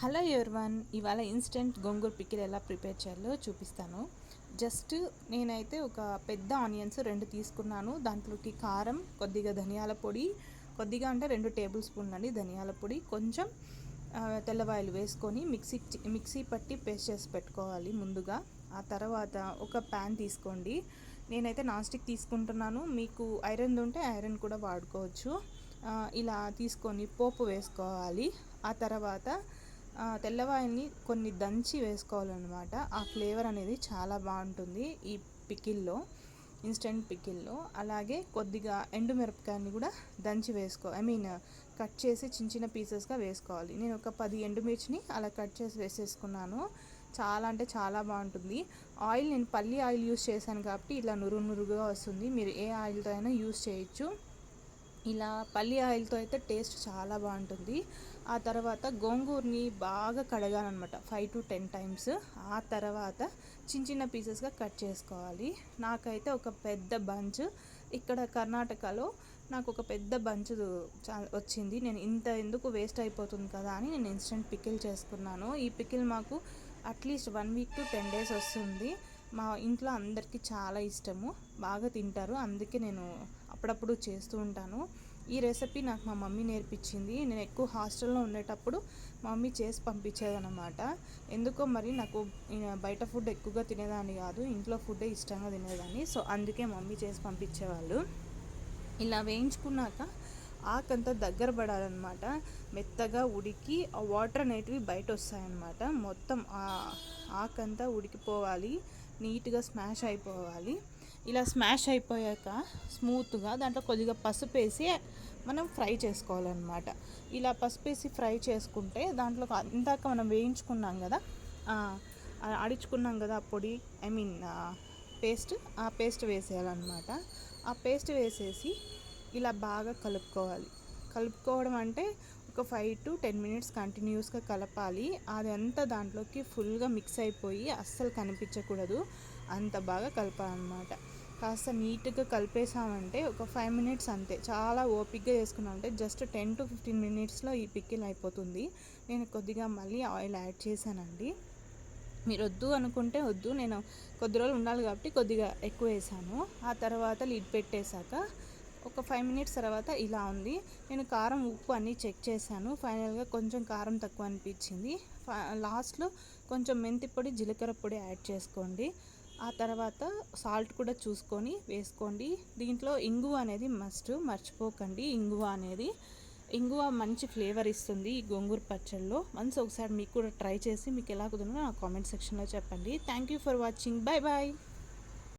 Hello everyone ఇవాళ instant gongura pickle ఎలా prepare చేయాలో చూపిస్తాను. జస్ట్ నేనైతే ఒక పెద్ద ఆనియన్స్ రెండు తీసుకున్నాను. దాంట్లోకి కారం కొద్దిగా ధనియాల పొడి కొద్దిగా అంటే రెండు టేబుల్ స్పూన్లు అండి ధనియాల పొడి. కొంచెం తెల్లవాయిలు వేసుకొని మిక్సీ మిక్సీ పట్టి పేస్ట్ చేసి పెట్టుకోవాలి ముందుగా. ఆ తర్వాత ఒక ప్యాన్ తీసుకోండి. నేనైతే నాన్ స్టిక్ తీసుకుంటున్నాను. మీకు ఐరన్ ఉంటే ఐరన్ కూడా వాడుకోవచ్చు. ఇలా తీసుకొని పోపు వేసుకోవాలి. ఆ తర్వాత తెల్లవాయిల్ని కొన్ని దంచి వేసుకోవాలన్నమాట. ఆ ఫ్లేవర్ అనేది చాలా బాగుంటుంది ఈ పికిల్లో ఇన్స్టెంట్ పికిల్లో. అలాగే కొద్దిగా ఎండుమిరపకాయని కూడా దంచి వేసుకో ఐ మీన్ కట్ చేసి చిన్న చిన్న పీసెస్గా వేసుకోవాలి. నేను ఒక పది ఎండుమిర్చిని అలా కట్ చేసి వేసేసుకున్నాను. చాలా అంటే చాలా బాగుంటుంది. ఆయిల్ నేను పల్లి ఆయిల్ యూస్ చేశాను కాబట్టి ఇలా నురుగు నురుగుగా వస్తుంది. మీరు ఏ ఆయిల్తో అయినా యూస్ చేయొచ్చు. ఇలా పల్లి ఆయిల్తో అయితే టేస్ట్ చాలా బాగుంటుంది. ఆ తర్వాత గోంగూరని బాగా కడగాలన్నమాట. Five to ten times. ఆ తర్వాత చిన్న చిన్న పీసెస్గా కట్ చేసుకోవాలి. నాకైతే ఒక పెద్ద బంచ్. ఇక్కడ కర్ణాటకలో నాకు ఒక పెద్ద బంచ్ వచ్చింది. నేను ఇంత ఎందుకు వేస్ట్ అయిపోతుంది కదా అని నేను ఇన్స్టెంట్ పికిల్ చేసుకున్నాను. ఈ పికిల్ మాకు at least one week to ten days వస్తుంది. మా ఇంట్లో అందరికీ చాలా ఇష్టము. బాగా తింటారు. అందుకే నేను అప్పుడప్పుడు చేస్తూ ఉంటాను. ఈ రెసిపీ నాకు మా మమ్మీ నేర్పించింది. నేను ఎక్కువ హాస్టల్లో ఉండేటప్పుడు మా మమ్మీ చేసి పంపించేదన్నమాట. ఎందుకో మరి నాకు బయట ఫుడ్ ఎక్కువగా తినేదాన్ని కాదు. ఇంట్లో ఫుడ్డే ఇష్టంగా తినేదాన్ని. సో అందుకే మమ్మీ చేసి పంపించేవాళ్ళు. ఇలా వేయించుకున్నాక ఆకంతా దగ్గర పడాలన్నమాట. మెత్తగా ఉడికి ఆ వాటర్ అనేటివి బయట వస్తాయన్నమాట మొత్తం ఆకంతా ఉడికిపోవాలి. నీట్గా స్మాష్ అయిపోవాలి. ఇలా స్మాష్ అయిపోయాక స్మూత్గా దాంట్లో కొద్దిగా పసుపు వేసి మనం ఫ్రై చేసుకోవాలన్నమాట. ఇలా పసుపు వేసి ఫ్రై చేసుకుంటే దాంట్లో ఇందాక మనం వేయించుకున్నాం కదా అడుచుకున్నాం కదా ఆ పొడి ఐ మీన్ పేస్ట్ ఆ పేస్ట్ వేసేయాలన్నమాట. ఆ పేస్ట్ వేసేసి ఇలా బాగా కలుపుకోవాలి. కలుపుకోవడం అంటే ఒక ఫైవ్ టు టెన్ మినిట్స్ కంటిన్యూస్గా కలపాలి. అదంతా దాంట్లోకి ఫుల్గా మిక్స్ అయిపోయి అస్సలు కనిపించకూడదు. అంత బాగా కలపాలన్నమాట. కాస్త నీట్గా కలిపేసామంటే ఒక ఫైవ్ మినిట్స్ అంతే. చాలా ఓపిక్గా చేసుకున్నామంటే జస్ట్ టెన్ టు ఫిఫ్టీన్ మినిట్స్లో ఈ పిక్కిల్ అయిపోతుంది. నేను కొద్దిగా మళ్ళీ ఆయిల్ యాడ్ చేశానండి. మీరు వద్దు అనుకుంటే వద్దు. నేను కొద్ది రోజులు ఉండాలి కాబట్టి కొద్దిగా ఎక్కువ వేసాను. ఆ తర్వాత లిడ్ పెట్టేశాక ఒక ఫైవ్ మినిట్స్ తర్వాత ఇలా ఉంది. నేను కారం ఉప్పు అన్నీ చెక్ చేశాను. ఫైనల్గా కొంచెం కారం తక్కువ అనిపించింది. లాస్ట్లో కొంచెం మెంతి పొడి జీలకర్ర పొడి యాడ్ చేసుకోండి. ఆ తర్వాత సాల్ట్ కూడా చూసుకొని వేసుకోండి. దీంట్లో ఇంగువ అనేది మస్ట్ మర్చిపోకండి. ఇంగువ అనేది ఇంగువ మంచి ఫ్లేవర్ ఇస్తుంది ఈ గోంగూర పచ్చళ్ళలో. వన్స్ ఒకసారి మీకు కూడా ట్రై చేసి మీకు ఎలా కుదిరిందో నా కామెంట్ సెక్షన్లో చెప్పండి. Thank you for watching bye bye